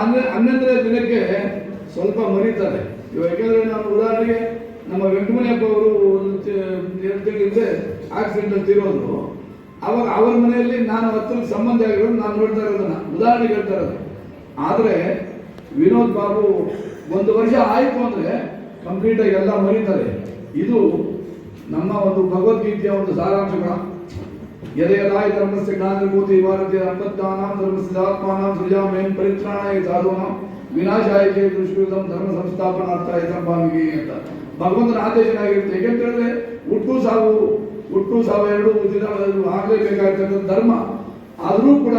ಹನ್ನ, ಹನ್ನೊಂದನೇ ದಿನಕ್ಕೆ ಸ್ವಲ್ಪ ಮರೀತಾರೆ ಇವಾಗ ಯಾಕಂದರೆ ನಾನು ಉದಾಹರಣೆಗೆ ನಮ್ಮ ವೆಂಕಟಮಣಿಯಪ್ಪ ಅವರು ಎರಡು ತಿಂಗಳ ಹಿಂದೆ ಆಕ್ಸಿಡೆಂಟ್ ಅಂತ ತೀರೋದ್ರು. ಅವಾಗ ಅವ್ರ ಮನೆಯಲ್ಲಿ ನಾನು ಹತ್ರ ಸಂಬಂಧ ಆಗಿರೋದು ನಾನು ನೋಡ್ತಾ ಇರೋದನ್ನ ಉದಾಹರಣೆಗೆ ಹೇಳ್ತಾ ಇರೋದು. ಆದರೆ ವಿನೋದ್ ಬಾಬು ಒಂದು ವರ್ಷ ಆಯಿತು ಅಂದರೆ ಕಂಪ್ಲೀಟಾಗಿ ಎಲ್ಲ ಮರೀತಾರೆ ಇದು ನಮ್ಮ ಒಂದು ಭಗವದ್ಗೀತೆಯ ಒಂದು ಸಾರಾಂಶಗಳ. ಯದಯದಾಯ ಧರ್ಮಸ್ಯ ಜ್ಞಾನಭೂತಿ वारते ಧರ್ಮಸ್ಯ ಆತ್ಮಾನಾಂ ಸೃಜಾಮೇಂ ಪರಿತ್ರಾಣಾಯ ಸಾಧೂನಾಂ ವಿನಾಶಾಯ ದುಷ್ಕೃತಂ ಧರ್ಮ ಸಂಸ್ಥಾಪನಾರ್ಥ ಸಂಭಾವಿಗೆ ಅಂತ. ಭಗವಂತನ ಆದೇಶನಾಗಿರುತ್ತೆ ಯಾಕೆಂತ ಹೇಳಿದ್ರೆ ಹುಟ್ಟು ಸಾವು ಹುಟ್ಟು ಸಾವು ಎರಡು ಆಗಲೇಬೇಕಾಗಿರ್ತಕ್ಕಂಥ ಧರ್ಮ. ಆದರೂ ಕೂಡ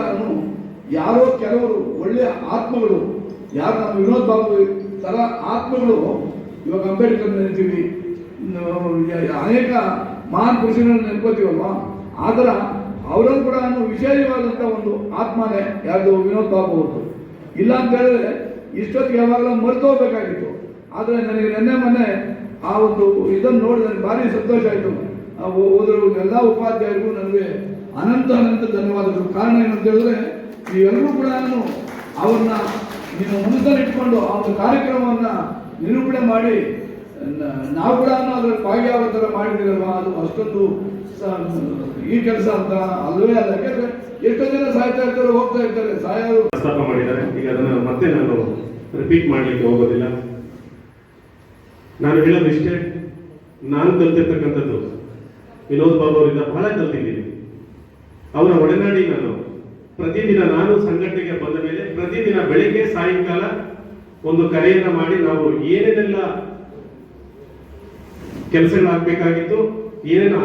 ಯಾರೋ ಕೆಲವರು, ಒಳ್ಳೆಯ ಆತ್ಮಗಳು, ಯಾರು ನಮ್ಮ ವಿನೋದ್ ಬಾಬು ತರ ಆತ್ಮಗಳು, ಇವಾಗ ಅಂಬೇಡ್ಕರ್ ನೆನೆತೀವಿ ನ- ಅನೇಕ ಮಹಾನ್ ಪುರುಷರನ್ನು ನೆನ್ಕೋತೀವಲ್ವಾ ಆತರ ಅವರನ್ನು ಕೂಡ ವಿಶೇಷವಾದಂಥ ಒಂದು ಆತ್ಮನೇ ಯಾರ್ದು ವಿನೋದ್ ಬಾಬು ಇಲ್ಲ ಅಂತ ಹೇಳಿದ್ರೆ ಇಷ್ಟೊತ್ತಿಗೆ ಯಾವಾಗಲೂ ಮರೆತು ಹೋಗ್ಬೇಕಾಗಿತ್ತು. ಆದರೆ ನನಗೆ ನೆನ್ನೆ ಮೊನ್ನೆ ಆ ಒಂದು ಇದನ್ನು ನೋಡಿದ್ರೆ ನನಗೆ ಭಾರಿ ಸಂತೋಷ ಆಯಿತು. ಹೋದರು ಎಲ್ಲ ಉಪಾಧ್ಯಾಯರಿಗೂ ನನಗೆ ಅನಂತ ಅನಂತ ಧನ್ಯವಾದಗಳು. ಕಾರಣ ಏನಂತ ಹೇಳಿದ್ರೆ ನೀವೆಲ್ಲರೂ ಕೂಡ ನಾನು ಅವ್ರನ್ನ ನೀನು ಮನಸ್ಸಲ್ಲಿ ಇಟ್ಕೊಂಡು ಆ ಒಂದು ಕಾರ್ಯಕ್ರಮವನ್ನ ನಿರೂಪಣೆ ಮಾಡಿ ನಾವು ಕೂಡ ಅದರ ಭಾಗಿಯಾಗೋ ಥರ ಮಾಡಿದ್ದೀರಲ್ವ? ಅದು ಅಷ್ಟೊಂದು ಈ ಕೆಲಸ ಅಂತ ಅಲ್ವೇ ಅಲ್ಲ. ಯಾಕಂದ್ರೆ ಎಷ್ಟೋ ಜನ ಸಾಯ್ತಾ ಇರ್ತಾರೆ, ಹೋಗ್ತಾ ಇರ್ತಾರೆ ಸಾಯೋರು ಪ್ರಸ್ತಾಪ ಮಾಡಿದ್ದಾರೆ. ಈಗ ಅದನ್ನು ಮತ್ತೆ ನಾನು ರಿಪೀಟ್ ಮಾಡ್ಲಿಕ್ಕೆ ಹೋಗೋದಿಲ್ಲ. ನಾನು ಹೇಳೋದು ಇಷ್ಟೇ, ನಾನು ಕಲ್ತಿರ್ತಕ್ಕಂಥದ್ದು ವಿನೋದ್ ಬಾಬು ಅವರಿಂದ ಬಹಳ ಕಲ್ತಿದ್ದೀನಿ. ಅವರ ಒಡನಾಡಿ ನಾನು, ಪ್ರತಿದಿನ ನಾನು ಸಂಘಟನೆಗೆ ಬಂದ ಮೇಲೆ ಪ್ರತಿದಿನ ಬೆಳಿಗ್ಗೆ, ಸಾಯಂಕಾಲ ಒಂದು ಕರೆಯನ್ನ ಮಾಡಿ ನಾವು ಏನೇನೆಲ್ಲ ಕೆಲಸಗಳಾಗಬೇಕಾಗಿತ್ತು, ಏನೇನು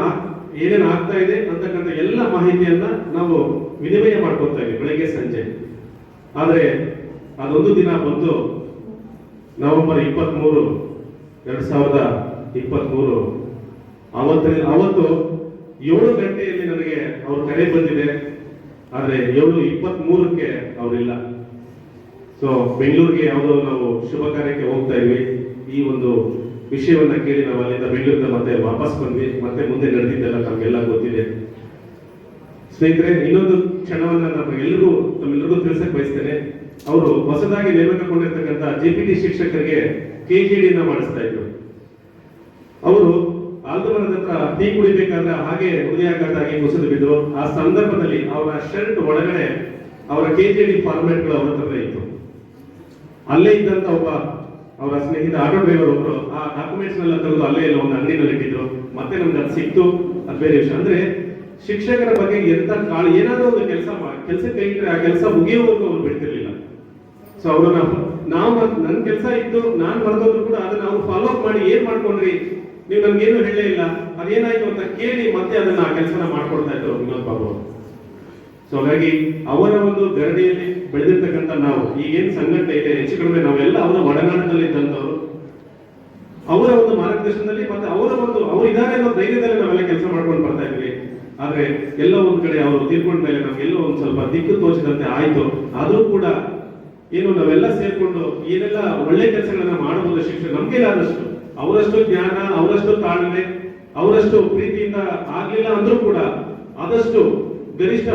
ಏನೇನು ಆಗ್ತಾ ಇದೆ ಅಂತಕ್ಕಂಥ ಎಲ್ಲ ಮಾಹಿತಿಯನ್ನ ನಾವು ವಿನಿಮಯ ಮಾಡ್ಕೊತಾ ಇದ್ವಿ ಬೆಳಗ್ಗೆ ಸಂಜೆ. ಆದರೆ ಅದೊಂದು ದಿನ ಬಂದು ನವೆಂಬರ್ ಇಪ್ಪತ್ತ್ಮೂರು ಎರಡು ಸಾವಿರದ ಇಪ್ಪತ್ತ್ಮೂರು ಅವತ್ತು ಅವತ್ತು ಏಳು ಗಂಟೆಯಲ್ಲಿ ನನಗೆ ಅವ್ರ ಕರೆ ಬಂದಿದೆ. ಆದರೆ ಏಳು ಇಪ್ಪತ್ತ್ಮೂರಕ್ಕೆ ಅವರಿಲ್ಲ. ಸೊ ಬೆಂಗಳೂರಿಗೆ ಯಾವುದೋ ನಾವು ಶುಭ ಕಾರ್ಯಕ್ಕೆ ಹೋಗ್ತಾ ಇದ್ವಿ. ಈ ಒಂದು ವಿಷಯವನ್ನ ಕೇಳಿ ನಾವು ಅಲ್ಲಿಂದ ಬೆಂಗಳೂರಿಂದ ಮತ್ತೆ ವಾಪಸ್ ಬಂದ್ವಿ. ಮತ್ತೆ ಮುಂದೆ ನಡೆದಿದ್ದೆಲ್ಲ ನಮಗೆಲ್ಲ ಗೊತ್ತಿದೆ. ಸ್ನೇಹಿತರೆ, ಇನ್ನೊಂದು ಕ್ಷಣವನ್ನ ನಾನು ಎಲ್ಲರೂ ತಮ್ಮೆಲ್ಲರಿಗೂ ತಿಳಿಸಕ್ ಬಯಸ್ತೇನೆ. ಅವರು ಹೊಸದಾಗಿ ನೇಮಕಗೊಂಡಿರ್ತಕ್ಕಂಥ ಜೆ ಪಿ ಟಿ ಶಿಕ್ಷಕರಿಗೆ ಕೆ ಜಿ ಡಿನ ಮಾಡಿಸ್ತಾ ಇದ್ರು. ಅವರು ಆಲ್ದಮರದ ಹತ್ರ ಟೀ ಕುಡಿಬೇಕಾದ್ರೆ ಹಾಗೆ ಹೃದಯಾಘಾತಾಗಿ ಕುಸಿದು ಬಿದ್ರು. ಆ ಸಂದರ್ಭದಲ್ಲಿ ಅವರ ಶರ್ಟ್ ಒಳಗಡೆ ಅವರ ಕೆ ಜಿ ಡಿ ಫಾರ್ಮೆಟ್ಗಳು ಅವರ ಹತ್ರ ಇತ್ತು. ಅಲ್ಲೇ ಇದ್ದಂತ ಒಬ್ಬ ಅವರ ಸ್ನೇಹಿತ ಆಟೋ ಡ್ರೈವರ್ ಒಬ್ರು ಆ ಡಾಕ್ಯುಮೆಂಟ್ಸ್ ಎಲ್ಲ ತೆಗೆದು ಅಲ್ಲೇ ಇಲ್ಲ ಒಂದು ಅಂಗಡಿನಲ್ಲಿ ಇಟ್ಟಿದ್ರು. ಮತ್ತೆ ನಮ್ಗೆ ಅದು ಸಿಕ್ತು. ಅದು ಬೇರೆ ವಿಷಯ. ಅಂದ್ರೆ ಶಿಕ್ಷಕರ ಬಗ್ಗೆ ಎಂತ ಕಾಳು ಏನಾದ್ರೂ ಒಂದು ಕೆಲಸ ಕೆಲಸ ಕೈ ಇಟ್ರೆ ಆ ಕೆಲಸ ಮುಗಿಯೋವರೆಗೂ ಅವ್ರು ಬಿಡ್ತಿರ್ಲಿಲ್ಲ. ಸೊ ಅವರು ನಾವು ನಾವು ನನ್ನ ಕೆಲಸ ಇತ್ತು, ನಾನು ಬರ್ದೋದ್ರು ಕೂಡ ಅದನ್ನ ಅವ್ರು ಫಾಲೋ ಅಪ್ ಮಾಡಿ ಏನ್ ಮಾಡ್ಕೊಂಡ್ರಿ? ನೀವು ನನ್ಗೇನು ಹೇಳೇ ಇಲ್ಲ. ಅದೇನಾಯ್ತು ಅಂತ ಕೇಳಿ ಮತ್ತೆ ಅದನ್ನ ಆ ಕೆಲಸನ ಮಾಡ್ಕೊಡ್ತಾ ಇದ್ರು ವಿನೋದ್ ಬಾಬು ಸೊ ಹಾಗಾಗಿ ಅವರ ಒಂದು ಗರಡಿಯಲ್ಲಿ ಬೆಳೆದಿರ್ತಕ್ಕಂಥ ನಾವು, ಈಗೇನು ಸಂಘಟನೆ ಇದೆ, ಹೆಚ್ಚು ಕಡಿಮೆ ನಾವೆಲ್ಲ ಅವರ ಒಡನಾಟದಲ್ಲಿ ಇದ್ದಂಥವ್ರು ಅವರ ಒಂದು ಮಾರ್ಗದರ್ಶನದಲ್ಲಿ ಮತ್ತೆ ಅವರ ಒಂದು ಅವ್ರು ಇದ್ದಾರೆ ಅನ್ನೋ ಧೈರ್ಯದಲ್ಲಿ ನಾವೆಲ್ಲ ಕೆಲಸ ಮಾಡ್ಕೊಂಡು ಬರ್ತಾ ಇದ್ವಿ ಆದ್ರೆ ಎಲ್ಲ ಒಂದ್ ಕಡೆ ಅವರು ತೀರ್ಕೊಂಡ ಮೇಲೆ ನಮ್ಗೆಲ್ಲೋ ಒಂದ್ ಸ್ವಲ್ಪ ದಿಕ್ಕು ತೋಚಿದಂತೆ ಆಯ್ತು. ಆದರೂ ಕೂಡ ಏನು ನಾವೆಲ್ಲ ಸೇರ್ಕೊಂಡು ಏನೆಲ್ಲ ಒಳ್ಳೆ ಕೆಲಸಗಳನ್ನ ಮಾಡಬಹುದು ಶಿಕ್ಷಣ ನಮ್ಗೆ ಆದಷ್ಟು, ಅವರಷ್ಟು ಜ್ಞಾನ, ಅವರಷ್ಟು ತಾಳ್ಮೆ, ಅವರಷ್ಟು ಪ್ರೀತಿಯಿಂದ ಆಗ್ಲಿಲ್ಲ ಅಂದ್ರೂ ಕೂಡ ಆದಷ್ಟು ಗರಿಷ್ಠ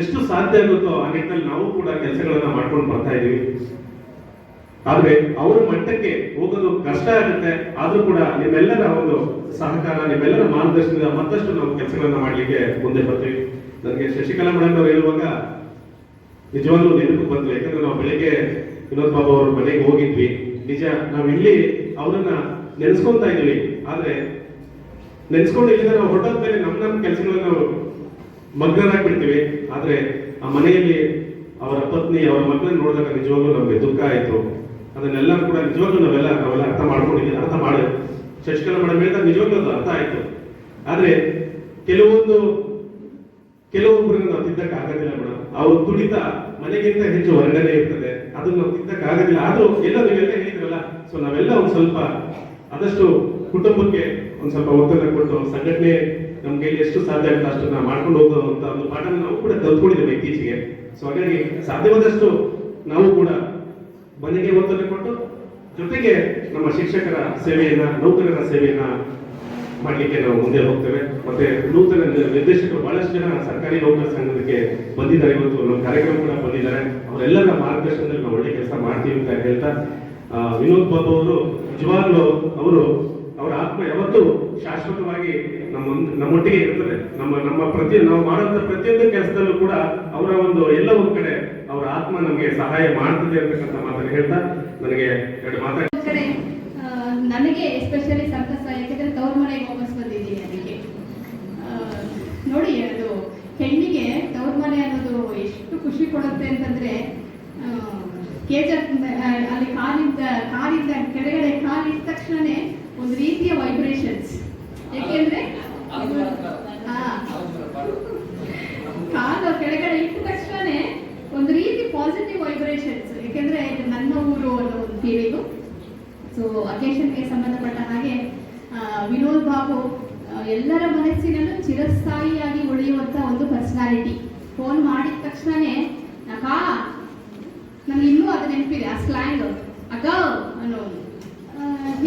ಎಷ್ಟು ಸಾಧ್ಯ ಆಗುತ್ತೋ ಆ ನಿಟ್ಟಿನಲ್ಲಿ ನಾವು ಕೂಡ ಕೆಲಸಗಳನ್ನ ಮಾಡ್ಕೊಂಡು ಬರ್ತಾ ಇದೀವಿ. ಆದ್ರೆ ಅವರ ಮಟ್ಟಕ್ಕೆ ಹೋಗೋದು ಕಷ್ಟ ಆಗುತ್ತೆ. ಆದ್ರೂ ಕೂಡ ನಿಮ್ಮೆಲ್ಲರ ಒಂದು ಸಹಕಾರ, ನಿಮ್ಮೆಲ್ಲರ ಮಾರ್ಗದರ್ಶನದಿಂದ ಮತ್ತಷ್ಟು ನಾವು ಕೆಲಸಗಳನ್ನ ಮಾಡ್ಲಿಕ್ಕೆ ಮುಂದೆ ಬರ್ತೀವಿ. ನನಗೆ ಶಶಿಕಲಾ ಮೇಡಮ್ ಅವರು ಹೇಳುವಾಗ, ನಿಜವಾಗ್ಲೂ ನೆನಪು ಬಂತು ಯಾಕಂದ್ರೆ ನಾವು ಬೆಳಿಗ್ಗೆ ವಿನೋದ್ ಬಾಬು ಅವ್ರ ಮನೆಗೆ ಹೋಗಿದ್ವಿ. ನಿಜ, ನಾವು ಇಲ್ಲಿ ಅವರನ್ನ ನೆನೆಸ್ಕೊಂತಾ ಇದ್ವಿ. ಆದ್ರೆ, ನೆನೆಸ್ಕೊಂಡು ಇಲ್ಲಿಂದ ನಾವು ಮೇಲೆ ನಮ್ಮ ನಮ್ಮ ಕೆಲಸಗಳನ್ನ ನಾವು ಮಗ್ನರಾಗ್ಬಿಡ್ತೀವಿ ಆದ್ರೆ, ಆ ಮನೆಯಲ್ಲಿ ಅವರ ಪತ್ನಿ, ಅವರ ಮಕ್ಕಳನ್ನ ನೋಡಿದಾಗ ನಿಜವಾಗ್ಲೂ ನಮಗೆ ದುಃಖ ಆಯ್ತು. ಅದನ್ನೆಲ್ಲ ಕೂಡ ನಿಜವಾಗ್ಲೂ ನಾವೆಲ್ಲ ನಾವೆಲ್ಲ ಅರ್ಥ ಮಾಡ್ಕೊಂಡಿದ್ದೀವಿ, ಅರ್ಥ ಮಾಡಿ. ಶಶಿಕಲಾ ಮೇಡಮ್ ಹೇಳಿದಾಗ ನಿಜವಾಗ್ಲೂ ಅದು ಅರ್ಥ ಆಯ್ತು. ಆದ್ರೆ, ಕೆಲವೊಂದು ಕೆಲವೊಬ್ಬರನ್ನ ನಾವು ತಿದ್ದಕ್ಕೆ ಆಗೋದಿಲ್ಲ ಮೇಡಮ್. ಅವ್ರ ತುಡಿತ ಮನೆಗಿಂತ ಹೆಚ್ಚು ಹೊರಗಡೆ ಇರ್ತದೆ. ಅದನ್ನ ನಾವು ತಿದ್ದಕ್ಕೆ ಆಗೋದಿಲ್ಲ ಆದರೂ ಎಲ್ಲ ನೀವೆಲ್ಲ ಹೇಳಿದ್ರಲ್ಲ ಸೊ ನಾವೆಲ್ಲ ಒಂದು ಸ್ವಲ್ಪ ಆದಷ್ಟು ಕುಟುಂಬಕ್ಕೆ ಒಂದು ಸ್ವಲ್ಪ ಒತ್ತಡ ಕೊಟ್ಟು ಸಂಘಟನೆ ನಮ್ಗೆ ಎಷ್ಟು ಸಾಧ್ಯ ಆಗುತ್ತೆ ಅಷ್ಟು ನಾವು ಮಾಡ್ಕೊಂಡು ಹೋಗುವಂತ ಒಂದು ಪಾಠ ನಾವು ಕೂಡ ಕಲ್ತ್ಕೊಂಡಿದ್ದೇವೆ ಇತ್ತೀಚೆಗೆ. ಸೊ ಹಾಗಾಗಿ ಸಾಧ್ಯವಾದಷ್ಟು ನಾವು ಕೂಡ ಮನೆಗೆ ಒತ್ತಡ ಕೊಟ್ಟು, ಜೊತೆಗೆ ನಮ್ಮ ಶಿಕ್ಷಕರ ಸೇವೆಯನ್ನ, ನೌಕರರ ಸೇವೆಯನ್ನ ಮಾಡಲಿಕ್ಕೆ ನಾವು ಮುಂದೆ ಹೋಗ್ತೇವೆ. ಮತ್ತೆ ನೂತನ ನಿರ್ದೇಶಕರು ಬಹಳಷ್ಟು ಜನ ಸರ್ಕಾರಿ ನೌಕರ ಸಂಘದಕ್ಕೆ ಬಂದಿದ್ದಾರೆ. ಇವತ್ತು ನಮ್ಮ ಕಾರ್ಯಕ್ರಮ ಕೂಡ ಬಂದಿದ್ದಾರೆ. ಅವರೆಲ್ಲರ ಮಾರ್ಗದರ್ಶನದಲ್ಲಿ ನಾವು ಒಳ್ಳೆ ಕೆಲಸ ಮಾಡ್ತೀವಿ ಅಂತ ಹೇಳ್ತಾ ವಿನೋದ್ ಬಾಬು ಅವರು ನಿಜವಾಗ್ಲೂ ಅವರು, ಅವರ ಆತ್ಮ ಯಾವತ್ತೂ ಶಾಶ್ವತವಾಗಿ ನಮ್ಮ ನಮ್ಮೊಟ್ಟಿಗೆ ಇರ್ತದೆ. ನಮ್ಮ ನಮ್ಮ ಪ್ರತಿ, ನಾವು ಮಾಡುವಂತ ಪ್ರತಿಯೊಂದು ಕೆಲಸದಲ್ಲೂ ಕೂಡ ಅವರ ಒಂದು, ಎಲ್ಲ ಒಂದು ಕಡೆ ಅವರ ಆತ್ಮ ನಮಗೆ ಸಹಾಯ ಮಾಡ್ತದೆ ಅಂತಕ್ಕಂಥ ಮಾತನ್ನು ಹೇಳ್ತಾ, ನನಗೆ ಎರಡು ಮಾತಾಡಿ ಒಂದ್ ನನಗೆ ಎಸ್ಪೆಷಲಿ ಸಂತಸ, ಯಾಕೆಂದ್ರೆ ತವ್ರ ಮನೆಗೆ ವಾಪಸ್ ಬಂದಿದ್ದೀನಿ ಅದಕ್ಕೆ. ನೋಡಿ ಅದು ಹೆಣ್ಣಿಗೆ ತವ್ರ ಮನೆ ಅನ್ನೋದು ಎಷ್ಟು ಖುಷಿ ಕೊಡುತ್ತೆ ಅಂತಂದ್ರೆ ಕೇಜರ್ ಅಲ್ಲಿ ಕಾಲಿಂದ ಕಾಲಿಂದ ಕೆಳಗಡೆ ಕಾಲಿದ್ದ ತಕ್ಷಣನೇ ಒಂದು ರೀತಿಯ ವೈಬ್ರೇಷನ್ಸ್ ಯಾಕೆಂದ್ರೆ ಕಾಲು ಕೆಳಗಡೆ ಇಟ್ಟ ತಕ್ಷಣನೇ ಒಂದು ರೀತಿ ಪಾಸಿಟಿವ್ ವೈಬ್ರೇಷನ್ಸ್ ಯಾಕೆಂದ್ರೆ ಇದು ನನ್ನ ಊರು ಅನ್ನೋ ಒಂದು ಫೀಲಿಂಗು ಸೊ ಅಕೇಶನ್ಗೆ ಸಂಬಂಧಪಟ್ಟ ಹಾಗೆ ವಿನೋದ್ ಬಾಬು ಎಲ್ಲರ ಮನಸ್ಸಿನಲ್ಲೂ ಚಿರಸ್ಥಾಯಿಯಾಗಿ ಉಳಿಯುವಂತ ಒಂದು ಪರ್ಸನಾಲಿಟಿ ಫೋನ್ ಮಾಡಿದ ತಕ್ಷಣನೇ, ಅಕ್ಕಾ ನನಗೆ ಇನ್ನೂ ಅದು ನೆನಪಿದೆ, ಆ ಸ್ಲ್ಯಾಂಗ್ ಅಗ ಅನ್ನೋ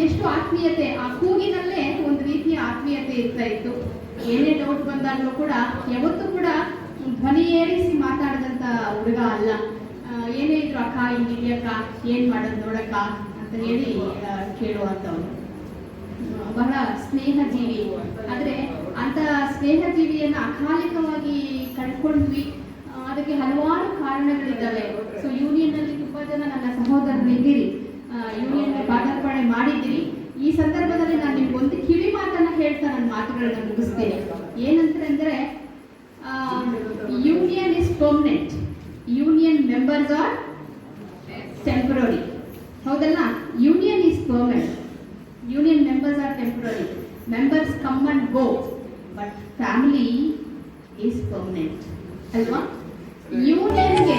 ಎಷ್ಟು ಆತ್ಮೀಯತೆ. ಆ ಕೂಗಿನಲ್ಲೇ ಒಂದು ರೀತಿಯ ಆತ್ಮೀಯತೆ ಇರ್ತಾ ಇತ್ತು. ಏನೇ ಡೌಟ್ ಬಂದಾಗಲೂ ಕೂಡ, ಯಾವತ್ತೂ ಕೂಡ ಧ್ವನಿ ಏರಿಸಿ ಮಾತಾಡದಂತ ಹುಡುಗ ಅಲ್ಲ. ಏನೇ ಇದ್ರು, ಅಕ್ಕ ಹಿಂಗಿದ್ಯಕ್ಕ ಏನ್ ಮಾಡೋದು ನೋಡಕ್ಕ? ಅಂತ ಹೇಳಿ ಆ, ಬಹಳ ಸ್ನೇಹ ಜೀವಿ ಆದ್ರೆ ಅಂತ ಸ್ನೇಹ ಜೀವಿಯನ್ನ ಅಕಾಲಿಕವಾಗಿ ಕಳ್ಕೊಂಡ್ವಿ ಅದಕ್ಕೆ ಹಲವಾರು ಕಾರಣಗಳಿದ್ದಾವೆ. ಸೊ ಯೂನಿಯನ್ ಅಲ್ಲಿ ತುಂಬಾ ಜನ ನನ್ನ ಸಹೋದರರಿದ್ದೀರಿ ಯೂನಿಯನ್ ಪಾದಾರ್ಪಣೆ ಮಾಡಿದ್ದೀರಿ. ಈ ಸಂದರ್ಭದಲ್ಲಿ ನಾನು ನಿಮ್ಗೆ ಒಂದು ಕಿವಿ ಮಾತನ್ನ ಹೇಳ್ತಾ ನನ್ನ ಮಾತುಗಳನ್ನ ಮುಗಿಸ್ತೇನೆ. ಏನಂತಂದ್ರೆ union is permanent. Union members are temporary. ಹೌದಲ್ಲ? Union is permanent union members are temporary members come and go but family is permanent ಅಲ್ವಾ? ಯೂನಿಯನ್ಗೆ